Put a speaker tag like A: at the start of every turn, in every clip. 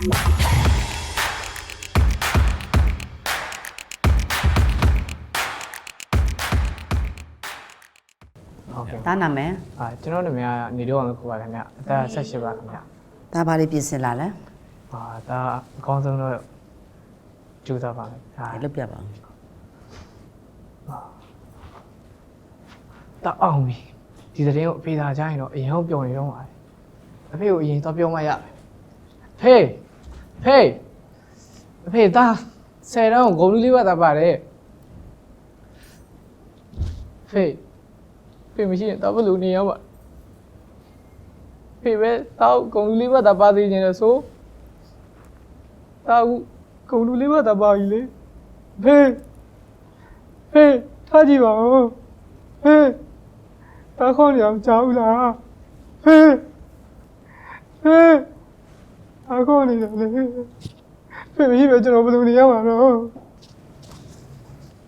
A: ဟုတ်ကဲ့
B: ဒါနာမည်
A: အာကျွန်တော်နာမည်ကနေတော့အောင်ခေါ်ပါခင်ဗျအသက်18ပါခင်ဗျ
B: ဒါဘာလေးပြင်ဆင်လာလဲ
A: အာဒါအကောင်းဆုံးတော့ကျူးစားပါမယ်ဒါ
B: လွတ်ပြပါဦး
A: တအောင်ပြီဒီသတင်းကိုအဖေသာကြရင်တော့အရင်ကပျော်နေတော့ပါအဖေကိုအရင်တော့ပြောမှရမယ်ဖေး ဖေးအဖေသားဆယ်တန်းကိုဂုံလူလေးပါတာပါတယ်ဖေးဖေးမရှိရင်တော့ဘယ်လိုနေရမှာဖေးပဲတောက်ဂုံလူလေးပါတာပါသေးခြင်းလဲဆိုတောက်ဂုံလူလေးပါတာပါပြီလေဖေးဖေးထားကြည့်ပါဦးဖေးတာခေါ်နေအောင်ကြောက်လားဟေးဟေး တာခေါ်နေတယ်လေဖေမရှိပဲကျွန်တော်ဘယ်လိုနေရမှာတော့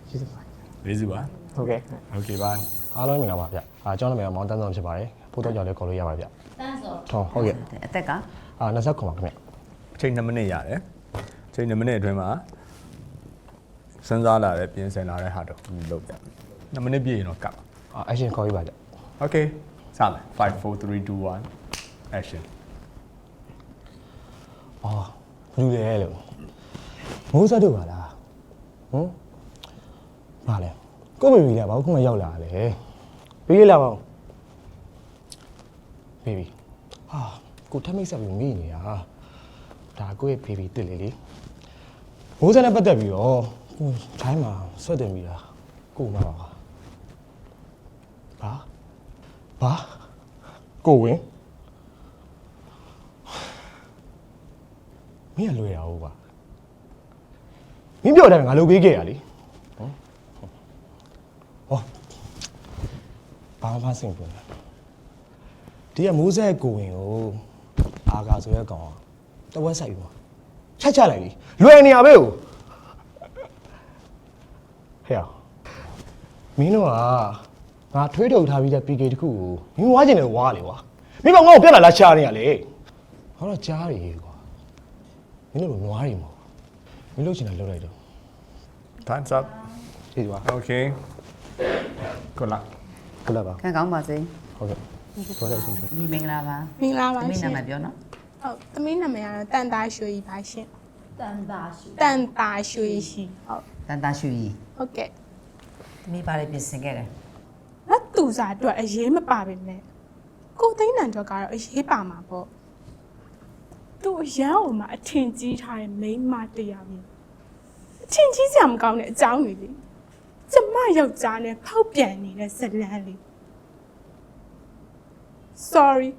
A: ကျေးဇူးပါ
C: လေးစုပါ
A: ဟုတ်ကဲ့
C: โอเคပါ
D: အားလုံးမင်္ဂလာပါဗျ။အားကျွန်တော်နာမည်ကမောင်တန်းဆောင်ဖြစ်ပါတယ်။ဖိုးတော့ကြောင့်လည်းခေါ်လို့ရပါတယ်ဗျ။တန်းဆောင်။ဟုတ်ကဲ့
B: အသက်က
D: ။အာ20ခွန်ပါခင်ဗျ
C: အချိန်2မိနစ်ရတယ်အချိန်2မိနစ်အတွင်းမှာစဉ်းစားလာတဲ့ပြင်ဆင်လာတဲ့ဟာတော့လုပ်ပြ2မိနစ်ပြည့်ရင်တော့ကပ်
D: ။အာ action ခေါ်ပြီးပါဗျ
C: โอเคစမယ်5 4 3 2 1 action ။
D: အော်လူလေလို့မိုးဆက်တို့ပါလား။ဟမ်။ပါလေ။ကိုဘေဘီလည်းဘာလို့ခုမှရောက်လာလဲ။ပြီးလာပါဦး။ဘေဘီ။ဟာကိုထမိတ်ဆက်ပြီးမိနေတာ။ဒါကိုရဲ့ဘေဘီတစ်လေလေ။မိုးဆက်နဲ့ပတ်သက်ပြီးတော့ကိုထိုင်းမှာဆွတ်တင်ပြီးတာကိုမှာပါ။ဘာ။ဘာကိုဝင် င်းကလွယ်ရအောင်ကွာမင်းပြောတယ်ငါလုပ်ပေးခဲ့ရလေဟမ်ဟောဘာမှမစင်ဘူးဒီကမိုးဆက်ကိုဝင်ကိုအာကာဆိုရဲကောင်တဝက်ဆိုင်ပါချက်ချလိုက်လေလွယ်နေရပဲကိုဟဲ့မင်းတို့ကငါထွေးထုတ်ထားပြီးတဲ့ PK တခုကိုမင်းဝါကျင်တယ်ဝါလေကွာမင်းကငါ့ကိုပြက်လာလားရှာနေရလေဟောတော့ကြားရည်ကွာ မင်းတို့နွားတွေမဟုတ်ဘူးမင်းလုပ်ချင်တာလုပ်လိုက်တော့
C: time's up
D: ကျေးဇူးပါ
C: okay good luck
D: ကလပ်ပါ
B: ခံကောင်းပါစေ
D: ဟုတ်ကဲ့တော်တယ်ရှင်ရှင်
B: ဒီမင်္ဂလာပါ
E: မင်္ဂလာပါ
B: သမီး
E: ရှ
B: နာ
E: င်
B: မည်ပြောနော်
E: ဟုတ်သမီးနာမည်ကတော့တန်တာရွှေကြီးပါရှင်
F: တန်တာရှိ
E: တန်တာရွှေရှိဟုတ်
B: တန်တာရှူကြီး
E: ဟုတ်ကဲ့
B: သမီးဘာလေးပြင်ဆင်ခဲ့လဲ
E: ငါသူစားအတွက်အရေးမပါပဲနဲ့ကိုသိန်းနံအတွက်ကတော့အရေးပါမှာပေါ့ သူအရန်အောင်မှာအထင်ကြီးထားတဲ့မိန်းမတရားမျိုးအထင်ကြီးစရာမကောင်းတဲ့အကြောင်းတွေလေကျမယောက်ျားနဲ့ဖောက်ပြန်နေတဲ့ဇလန်းလေး sorry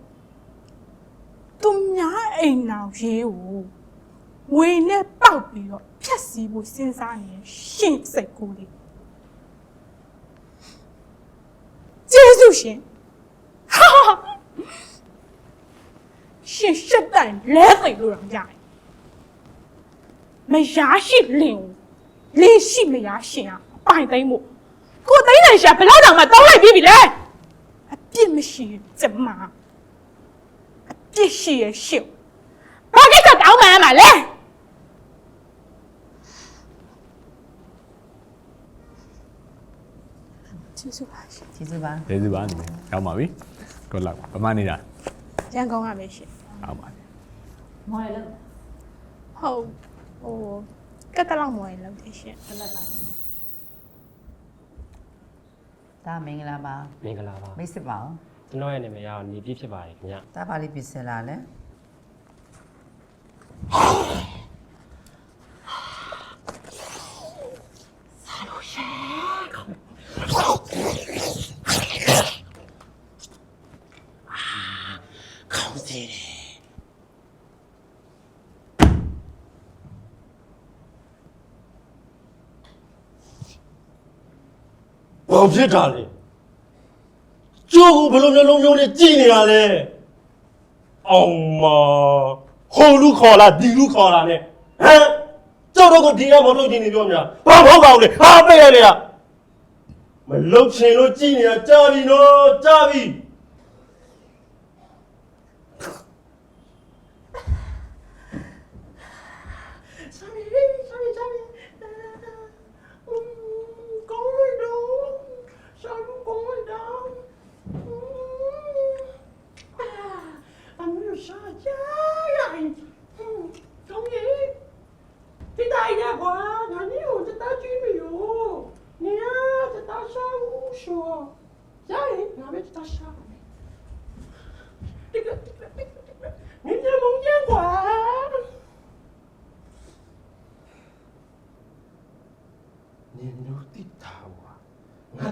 E: သူများအိမ်နောက်ရေးကိုဝေနဲ့ပေါက်ပြီးတော့ဖြတ်စည်းဖို့စဉ်းစားနေရင်ရှင့်စိတ်ကူးလေးကျေးဇူးရှင်ဟာ ရှင်ရှက်တိုင်လဲသိလို့တော့ရတယ်မရရှိလင်ကိုလင်းရှိမရရှင်อ่ะပိုင်သိမ့်မို့ကိုသိန်းနိုင်ရှာဘယ်တော့တောင်မှတောင်းလိုက်ပြီးပြီလဲအပြစ်မရှိရင်ကျမအပြစ်ရှိရရှင့်ဘာကိစ္စတောင်းမှန်းမှာလဲကျေးဇူးပါရှင်
B: ကျေးဇူးပါ
C: လေးစုပါနေရောက်ပါပြီ good luck ပမာနေတာ
E: ရန်ကုန်ကပဲရှင်
C: အောင်ပါ
F: မော်ရလို့
E: ဟုတ်ဟိုကက်တလောက်မော်ရင်လောက်တယ်ရှင်
F: ဖလက်ပါ
B: ဒါမင်္ဂလာပါ
G: မင်္ဂလာပါ
B: မိတ်ဆက်ပါဦး
G: ကျွန်တော်ရဲ့နာမည်ကနေပြည့်ဖြစ်ပါတယ်ခင်ဗျ
B: ဒါဘာလေးပြင်ဆင်လာလဲ
H: ဘာဖြစ်တာလဲကျိုးကိုဘယ်လိုမျိုးလုံးမျိုးနဲ့ကြည်နေရလဲအောင်မဟိုလူခေါ်လာဒီလူခေါ်လာ ਨੇ ဟမ်ကျောက်တော့ကိုဒီကမလုပ်ချင်နေပြောများဘာမဟုတ်ပါဘူးလေဟာပိတ်ရလေကမလုတ်ချင်လို့ကြည်နေရကြာပြီနော်ကြာပြီ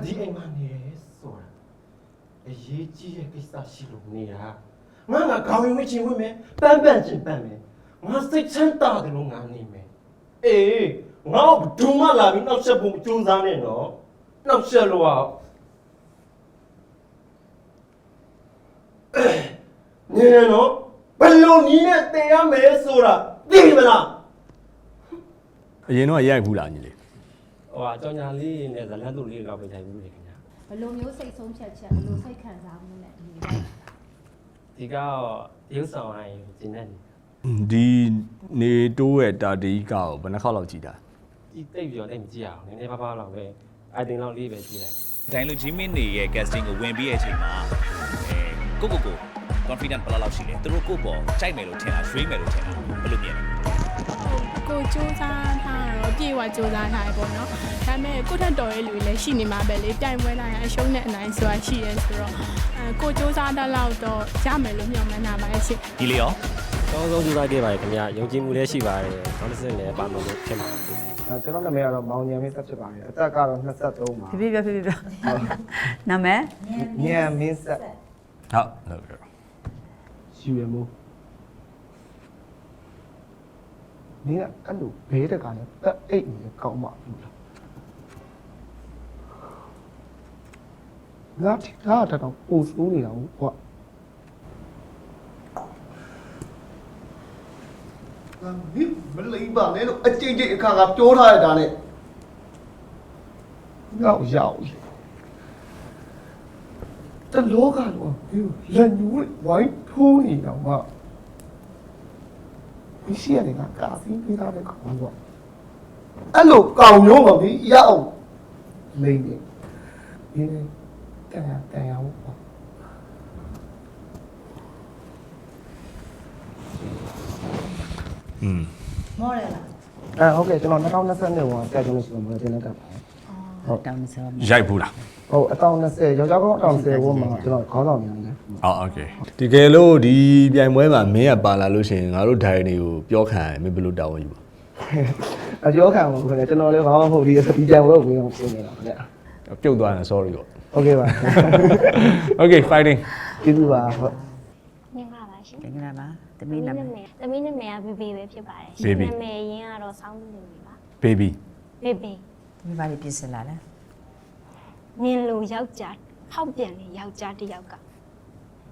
H: ဒီအိမ်မှာနေရဲဆိုတာအရေးကြီးတဲ့ကိစ္စရှိလို့နေတာငါငါခေါင်းဝင်ဝင်ချင်းဝင်မယ်ပန်းပန်းချင်းပန်းမယ်ငါစိတ်ချမ်းသာတယ်လို့ငါနေမယ်အေးငါ့ဘဒုံမလာပြီးနောက်ဆက်ဖို့ကြိုးစားနေနော်နောက်ဆက်လို့အောင်နေရနော်ဘယ်လိုနီးနဲ့တင်ရမယ်ဆိုတာသိမလား
C: အရင်တော့ရိုက်ဘူးလားညီလေး
G: ဟိုအကြောင်းညာလေးနဲ့ဇလန်းသူလေးတော့ပဲထိုင်ဘူးလေခင်ဗျာ
F: ဘယ်လိုမျိုးစိတ်ဆုံးဖြတ်ချက်ဘယ်လိုစိတ်ခံစားမှုနဲ့ဒီလို
G: ဒီကတော့ရုပ်ဆောင်ဟိုင်းကျင်းနေတယ်
C: ဒီနေတိုးရဲ့တာတီးကောက်ဘယ်နှခေါက်လောက်ကြည့်တာ
G: ဒီတိတ်ပြီးတော့တိတ်မကြည့်အောင်နည်းနည်းပါးပါးလောက်ပဲအိုင်တင်လောက်လေးပဲကြည့်လိုက်
I: ဒိုင်လိုဂျီမင်းနေရဲ့ casting ကိုဝင်ပြီးတဲ့အချိန်မှာအဲကိုကိုကို confident ဘယ်လောက်လောက်ရှိလဲသူတို့ကိုပေါ့ကြိုက်မယ်လို့ထင်တာရွှေ့မယ်လို့ထင်တာဘယ်လိုမြင်လဲ
E: ကိုစူးစမ်းထား တော့ပြေဝစူးစမ်းထားရပေါ့နော်ဒါပေမဲ့ကိုထက်တော်ရဲ့လူတွေလည်းရှိနေမှာပဲလေတိုင်ပွဲတိုင်းအရှုံးနဲ့အနိုင်ဆိုတာရှိရဲဆိုတော့အဲကိုစူးစမ်းတဲ့လောက်တော့ရမယ်လို့မျှော်မှန်းတာပါရှင်
I: ဒီလေရော
G: ကောင်းဆုံးကြိုးစားခဲ့ပါတယ်ခင်ဗျာယုံကြည်မှုလည်းရှိပါတယ်ကောင်းတဲ့စိတ်လည်းပါမယ်လို့ထင်ပါတယ်
J: အဲကျွန်တော်နာမည်ကတော့မောင်ဉာဏ်မင်းသက်ဖြစ်ပါတယ်အသက်ကတော့23ပါ
B: ဖြည်းဖြည်းဖြည်းဖြည်းဖြည်းနာမည်
J: ဉာဏ်မင်းသက်
C: ဟုတ်ဟုတ်ကဲ့
J: ယူရမို့ နင်ကအဲ့လိုဘဲတကလည်းတက်အိတ်နေကောင်းမှဘူးလားငါတိကားတော့ပူဆိုးနေတာဟုတ်ကွာငါမိမလိမ့်ပါနဲ့လို့အကြိမ်ကြိမ်အခါကပြောထားရတာနဲ့ငါ့ကိုရောက်တလောကတော့လက်ညူးဝိုင်းထိုးနေတော့မှ မရှိရတဲ့ကကာစီပေးထားတဲ့ကောင်ကအဲ့လိုကောင်မျိုးမပြီးရအောင်လိမ့်နေဒီနေ့တန်ရတန်ရအောင်ပေါ့
C: อืม
B: မော်ရလား
J: အဲဟုတ်ကဲ့ကျွန်တော်2020နှစ်ဝင်တက်ကြလို့ရှိလို့မတင်လိုက်တာပါ
B: ဟုတ် တောင်းစား
C: ရိုက်ဘူးလား
J: ဟုတ်အတောင်20ယောက်ျားကောင်းအတောင်10ဝင်မှာကျွန်တော်ခေါင်းဆောင်နေတယ်
C: အော်โอเคဒီကယ်လို့ဒီပြိုင်ပွဲမှာမင်းကပါလာလို့ရှိရင်ငါတို့ဒိုင်တွေကိုပြောခံရင်မင်းဘယ်လိုတာဝန်ယူပါ
J: အကျော်ခံပါခင်ဗျကျွန်တော်လည်းဘာမှမဟုတ်ဒီဒီကြံဝဲဝင်အောင်ပြင်နေတာခင်ဗျ
C: ပြုတ်သွားရင် sorry ပေါ့
J: ဟုတ်ကဲ့ပါ
C: okay fighting
J: ကျေးဇူးပါဟုတ်
K: မင်္ဂလာပါရှင်
B: တင်္ဂလာပါတ ။ မီးနာမည်
K: သမီးနာမည်ကဘေဘေပဲဖြစ်ပါတယ်
C: Baby
K: နာမည်ရင်းကတော့စောင်းနေပြီပါ
C: baby
K: ။ဘေဘေ
B: တ မီးဘာလေးပြင်ဆင်လာလဲ
K: နင်လိုယောက်ျားဟောက်ပြန်နေယောက်ျားတစ်ယောက်က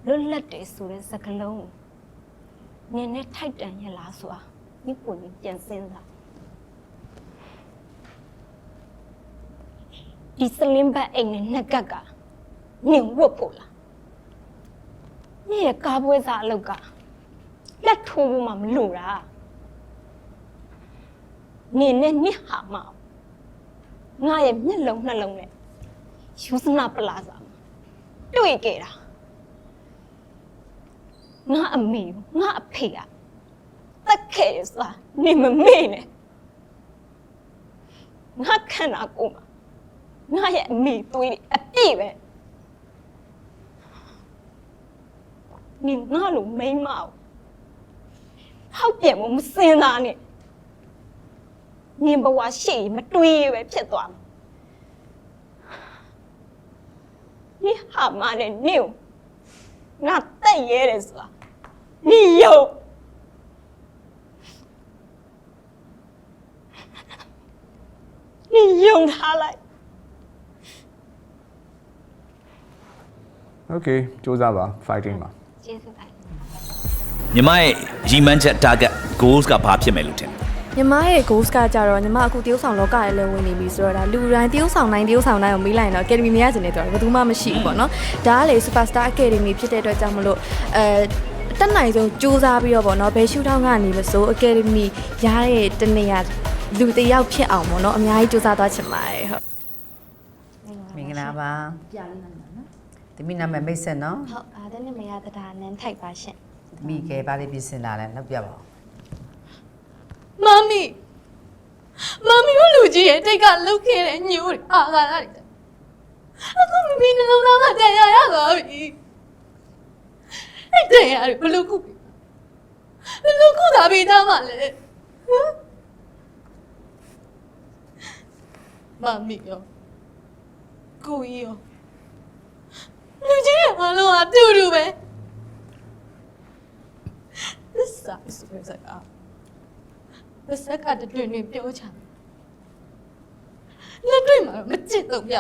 K: လွတ်လပ်တယ်ဆိုတဲ့စကားလုံးကိုနင်နဲ့ထိုက်တန်ရလားဆိုတာဒီကိုနင်ပြန်စဉ်းစားဒီစလင်းဘတ်အိမ်နဲ့နှက်ကက်ကနင်ဝတ်ဖို့လားနင်ရဲ့ကားပွဲစားအလုပ်ကလက်ထိုးဖို့မှမလိုတာနင်နဲ့နှစ်ဟာမအော င်ငါရဲ့မျက်လုံးနှလုံးနဲ့ယူစနာပလာဇာမှာတွေ့ခဲ့တာငါအမေကိုငါအဖေကတက်ခဲ့ရစားနင်မမေ့နဲ့ငါခန္ဓာကိုယ်မှာငါရဲ့အမေသွေးတွေအပြည့်ပဲနင်ငါလိုမိန်းမအောင်ဟောက်ပြန်မမစင်သားနဲ့ နင်ဘဝရှိရင်မတွေးရပဲဖြစ်သွားမှာနိဟာမနဲ့နင်ကိုငါတက်ရဲတယ်ဆိုတာနိယုံနိယုံထားလိုက်
C: okay စူးစမ်းပါ fighting ပါ
K: ကျေးဇူးပါ
I: ညီမရဲ့ရီမန်းချက် target goals ကဘာဖြစ်မယ်လို့ထင်လဲ
L: ညီမရဲ့ goals ကကြတော့ညီမအခုတရုပ်ဆောင်လောကရဲ့လည်းဝင်နေပြီဆိုတော့ဒါလူတိုင်းတရုပ်ဆောင်တိုင်းတရုပ်ဆောင်တိုင်းကိုမေးလိုက်ရင်တော့ academy မရစင်နေတော့ဘယ်သူမှမရှိဘူးပေါ့နော်ဒါကလေ superstar academy ဖြစ်တဲ့အတွက်ကြောင့်မလို့အဲတက်နိုင်ဆုံးစူးစမ်းပြီးတော့ပေါ့နော်ဘယ်ရှူထောင်းကနေမစိုး academy ရတဲ့တနေရာလူတစ်ယောက်ဖြစ်အောင်ပေါ့နော်အများကြီးစူးစမ်းသွားချင်ပါတယ်ဟုတ်
B: မင်္ဂလာပါ
F: ပြလေးနာမည်နော်
B: တမီးနာမည်မိတ်ဆက်နော်
K: ဟုတ်အားတဲ့နာမည်ကတဒါနန်းထိုက်ပါရှင်
B: တမီးကဲဘာလေးပြင်ဆင်လာလဲလောက်ပြပါဦး
E: မမီမမီတို့လူကြီးရဲ့တိတ်ကလုတ်ခဲ့တဲ့ညို့အာဃာရတွေအခုမမီနှလုံးသားကတရားရသွားပြီ
L: အဲ့တဲ့ရတယ်ဘလို့ခုဘလို့ခုသာပေးသားမှလဲဟမ်မမီရောကိုကြီးရောလူကြီးရမလို့အတူတူပဲသစ္စာဆို တဲ့စကားဘယ်စကားတတွင်တွင်ပြောချင်လက်တွေ့မှာတော့မချစ်တော့ပြ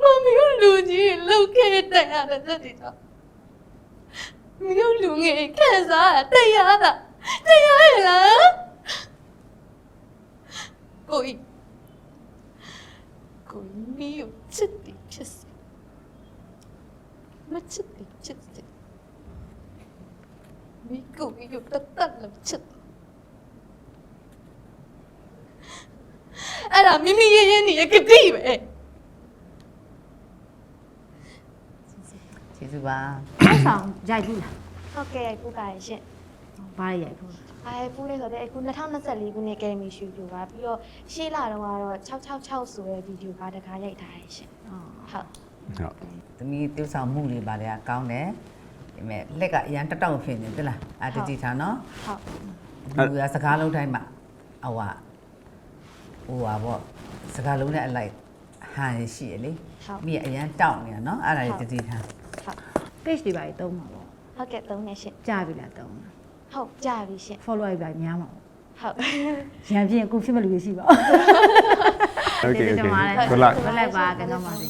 L: မမီရောလူကြီးလောက်ခဲ့တဲ့ရတဲ့တက်တီတော့မြို့လူငယ်ခံစားရတရားတာတရားရလားကိုကြီးကိုကြီးမီးကိုချစ်တယ်ချစ်တယ်မချစ်တယ်ချစ်တယ်မီး ကိုကြီးကိုတတ်တတ်လည်းချစ်တယ်အဲ့ဒါမိမိရရနေရကတိပဲ
B: ကျေးဇူးပါ
F: အဲ့ဆောင်ရိုက်ဘူးလား
M: ဟုတ်ကဲ့ပူပါရဲ့ရှင်
F: ဘာရိုက်ဘူး
M: အဲပူလေးဆိုတဲ့အခု2024ခုနှစ်ကယ်မီရှူပြပါပြီးတော့ရှေ့လာတော့ကတော့666ဆိုတဲ့ဗီဒီယိုကတခါရိုက်ထားရဲ့ရှင်ဟုတ်
C: ဟုတ်
B: သမီးပြုဆောင်မှုတွေပါလေအကောင်းတယ်ဒါပေ မဲ့လက်ကအရန်တက်တောက်ဖြစ်နေတယ်လားအာတတိထားနော်
M: ဟုတ်
B: လူကစကားလုံးတိုင်းမှာဟိုဟာဟိုဟာပေါ့စကားလုံးနဲ့အလိုက်ဟန်ရှိရလေ
M: ဟုတ်
B: မိအရန်တောက်နေတာနော်အဲ့ဒါလေးတတိထား
M: ဟုတ်
F: page တွေပါရေးသုံးမှာပေါ့
M: ဟုတ်ကဲ့သုံးနေရှင်
F: ကြာပြီလားသုံးတာ
M: ဟုတ်ကြပြီရှင်
F: follow ရပါများမှာပေါ့
M: ဟုတ်
F: ရံပြင်းအခုဖြစ်မဲ့လူတွေရှိပါ
C: Okay okay
F: တင်ပါတယ်
C: good luck
F: ဘယ်လိုက်ပါကံကောင်းပါစေ